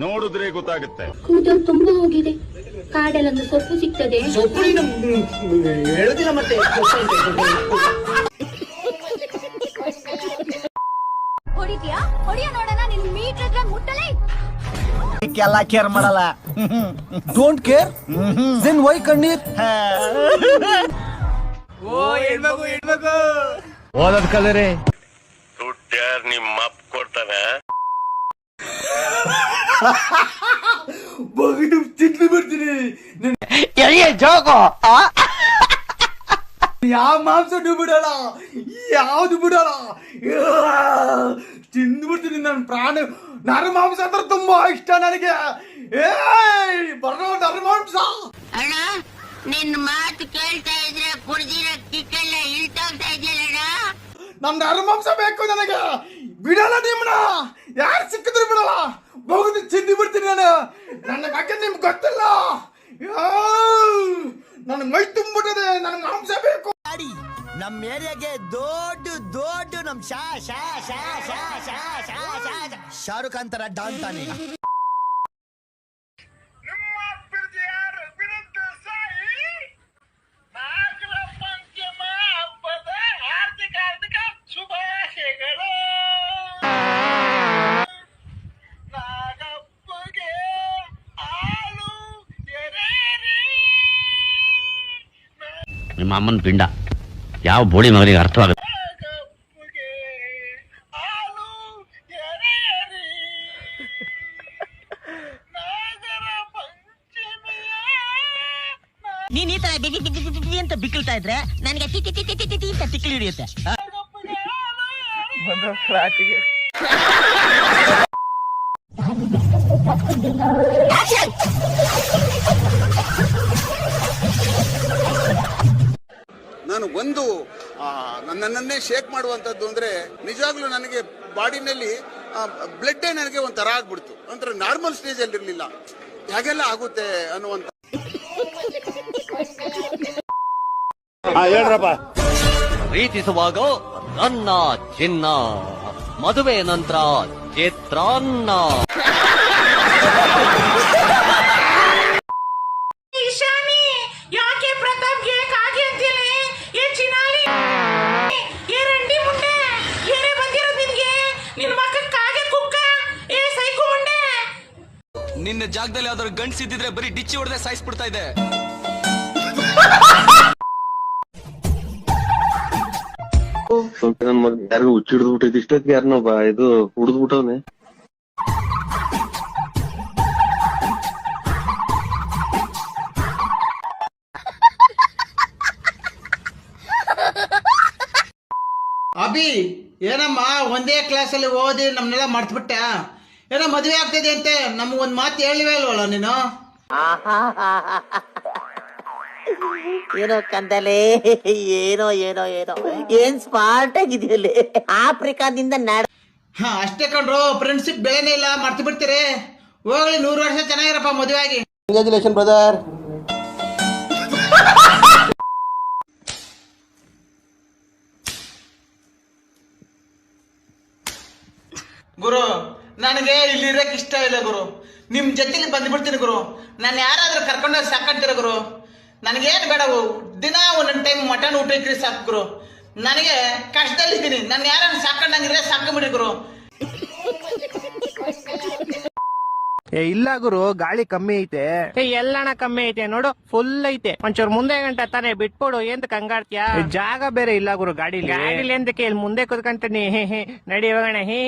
ನೋಡಿದ್ರೆ ಗೊತ್ತಾಗುತ್ತೆ. ಕೂದಲು ತುಂಬಾ ಹೋಗಿದೆ. ಕಾಡಲ್ಲೊಂದು ಸೊಪ್ಪು ಸಿಗ್ತದೆ. ಹೇಳುದಿಲ್ಲ ಮತ್ತೆ. ಹೊಡಿತೀಯಾ? ಹೊಡಿಯ ನೋಡೋಣ ನಿನ್ ಮೀಟರ್ ಹತ್ರ ಮುಟ್ಟಲೇ ಎಲ್ಲ ಕೇರ್ ಮಾಡಲ್ಲ. ಡೋಂಟ್ ಕೇರ್ ದೆನ್ ವೈ ಕಣ್ಣೀರ್? ಓದದ್ ಕಲರೆ ದುಡ್ಡು ಯಾರು ನಿಮ್ಮ ಅಪ್ಪ ಕೊಡ್ತಾನೆ ಬಗಿದು ತಿಂದು ಬರ್ತೀನಿ ಜೋಗೋ ಯಾವ ಮಾಂಸನು ಬಿಡಲ್ಲ ಯಾವ್ದು ಬಿಡಲ್ಲ ತಿಂದು ಬಿಡ್ತೀನಿ ನನ್ನ ಪ್ರಾಣ ನರ ಮಾಂಸ ಅಂದ್ರೆ ತುಂಬಾ ಇಷ್ಟ ನನಗೆ ಏಯ್ ಬರೋ ನರ ಮಾಂಸ ಅಣ್ಣ ನಿನ್ನ ಮಾತು ಕೇಳ್ತಾ ಇದ್ರೆ ಕುಡ್ದಿರೋ ಕಿಕ್ಕೆಲ್ಲ ಇಳ್ತೋಗ್ತಾ ಇದೆಯಲ್ಲಣ್ಣ ನನ್ ನರ ಮಾಂಸ ಬೇಕು ನನಗೆ ಬಿಡಲ್ಲ ನಿಮ್ಮನ್ನ ಯಾರು ಸಿಕ್ಕಿದ್ರು ಬಿಡಲ್ಲ ಬಹುದು ಚಿಂದಿ ಬಿಡ್ತೀನಿ ನಾನು ನನ್ನ ಬಗ್ಗೆ ನಿಮ್ಗೆ ಗೊತ್ತಿಲ್ಲ ನನ್ನ ಮೈ ತುಂಬಿಟ್ಟಿದೆ ನನ್ನ ಮಾಂಸ ಬೇಕು ನಮ್ಮ ಏರಿಯಾಗೆ ದೊಡ್ಡ ದೊಡ್ಡ ನಮ್ಮ ಶಾ ಶಾ ಶಾ ಶಾ ಶಾ ಶಾ ಶಾರುಖ್ ಅಂತರ ಡಾನ್ ತಾನೆ ನಿಮ್ಮ ಅಮ್ಮನ ಪಿಂಡ. ಯಾವ ಬೋಳಿ ಮಗನಿಗೆ ಅರ್ಥವಾಗುತ್ತೆ ನೀನ್ ಈ ತರ ಬಿಗಿ ಬಿಗಿ ಬಿಗಿ ಬಿಗಿ ಅಂತ ಬಿಕ್ಕಳ್ತಾ ಇದ್ರೆ ನನಗೆ ತಿ ತಿ ತಿ ತಿ ತಿ ಟಿ ಅಂತ ತಿಕ್ಕಲಿ ಹಿಡಿಯುತ್ತೆ. ನಾನು ಒಂದು ಆ, ನನ್ನನ್ನೇ ಶೇಕ್ ಮಾಡುವಂಥದ್ದು ಅಂದರೆ ನಿಜವಾಗ್ಲೂ ನನಗೆ ಬಾಡಿನಲ್ಲಿ ಬ್ಲಡ್ಡೇ ನನಗೆ ಒಂಥರ ಆಗ್ಬಿಡ್ತು. ಒಂಥರ ನಾರ್ಮಲ್ ಸ್ಟೇಜಲ್ಲಿ ಇರಲಿಲ್ಲ. ಹೇಗೆಲ್ಲ ಹಾಗೆಲ್ಲ ಆಗುತ್ತೆ ಅನ್ನುವಂಥ ಹೇಳ್ರಪ್ಪ. ಪ್ರೀತಿಸುವಾಗ ನನ್ನ ಚಿನ್ನ ಮದುವೆ ನಂತರ ಚಿತ್ರಾನ್ನ. ನಿನ್ನ ಜಾಗದಲ್ಲಿ ಯಾವ್ದಾದ್ರು ಸಿದ್ದಿದ್ರೆ ಬರೀ ಡಿಚ್ಚಿ ಹೊಡೆದೇ ಸಾಯಿಸ್ಬಿಡ್ತಾ ಇದೆ. ನನ್ ಮಗ ಯಾರಿಗೂ ಹುಚ್ಚಿಡ್ದು ಬಿಟ್ಟಿದ್ ಇಷ್ಟೊತ್ತಿಗೆ ಯಾರ್ನೋ ಬಾ ಇದು ಹುಡ್ದು ಬಿಟ್ಟವ್ನೆ ಅಭಿ ಏನಮ್ಮ ಒಂದೇ ಕ್ಲಾಸಲ್ಲಿ ಓದಿ ನಮ್ನೆಲ್ಲ ಮರ್ತ್ಬಿಟ್ಟ? ಏನೋ ಮದ್ವೆ ಆಗ್ತಿದೆ ಅಂತೆ. ನಮ್ಗೆ ಒಂದು ಮಾತು ಹೇಳಿವೆ ಅಲ್ವಲ್ಲ ನೀನು? ಏನೋ ಕಂದಲೆ ಏನೋ ಏನೋ ಏನೋ. ಏನ್ ಸ್ಮಾರ್ಟ್ ಆಗಿದೆಯಲ್ಲಿ ಆಫ್ರಿಕಾದಿಂದ ನಾಡ ಹಾ ಅಷ್ಟೇ ಕಣ್ರು. ಫ್ರೆಂಡ್ಶಿಪ್ ಬೆಳೆನೇ ಇಲ್ಲ. ಮರ್ತಿ ಬಿಡ್ತೀರಿ. ಹೋಗ್ಲಿ ನೂರು ವರ್ಷ ಚೆನ್ನಾಗಿರಪ್ಪ ಮದುವೆ ಆಗಿ. ಕಂಗ್ರಾಚುಲೇಷನ್ ಬ್ರದರ್ ಗುರು ನನಗೆ ಇಲ್ಲಿ ಇರಕ್ಕೆ ಇಷ್ಟ ಇಲ್ಲ ಗುರು. ನಿಮ್ಮ ಜೊತೆಲಿ ಬಂದ್ಬಿಡ್ತೀನಿ ಗುರು. ನಾನು ಯಾರಾದರೂ ಕರ್ಕೊಂಡೋಗಿ ಸಾಕಂತೀರ ಗುರು. ನನಗೇನು ಬೇಡ. ದಿನ ಒಂದೊಂದು ಟೈಮ್ ಮಟನ್ ಊಟ ಇಕ್ರಿ ಸಾಕು ಗುರು. ನನಗೆ ಕಷ್ಟದಲ್ಲಿದ್ದೀನಿ. ನಾನು ಯಾರನ್ನು ಸಾಕೊಂಡಂಗಿದ್ರೆ ಸಾಕೊಂಬಿಡಿ ಗುರು. ಏ ಇಲ್ಲ ಗುರು ಗಾಳಿ ಕಮ್ಮಿ ಐತೆ. ಎಲ್ಲಣ ಕಮ್ಮಿ ಐತೆ ನೋಡು ಫುಲ್ ಐತೆ. ಒಂಚೂರ್ ಮುಂದೆ ಗಂಟ ತಾನೆ ಬಿಟ್ಕೊಡು ಎಂತ ಕಂಗಾಡ್ತೀಯ? ಜಾಗ ಬೇರೆ ಇಲ್ಲ ಗುರು ಗಾಡಿ ಗಾಡಿಲಿ ಎಂದಕ್ಕೆ ಇಲ್ಲಿ ಮುಂದೆ ಕುತ್ಕೊಂತೀನಿ? ನಡಿ ಹೋಗೋಣ ಹೇ.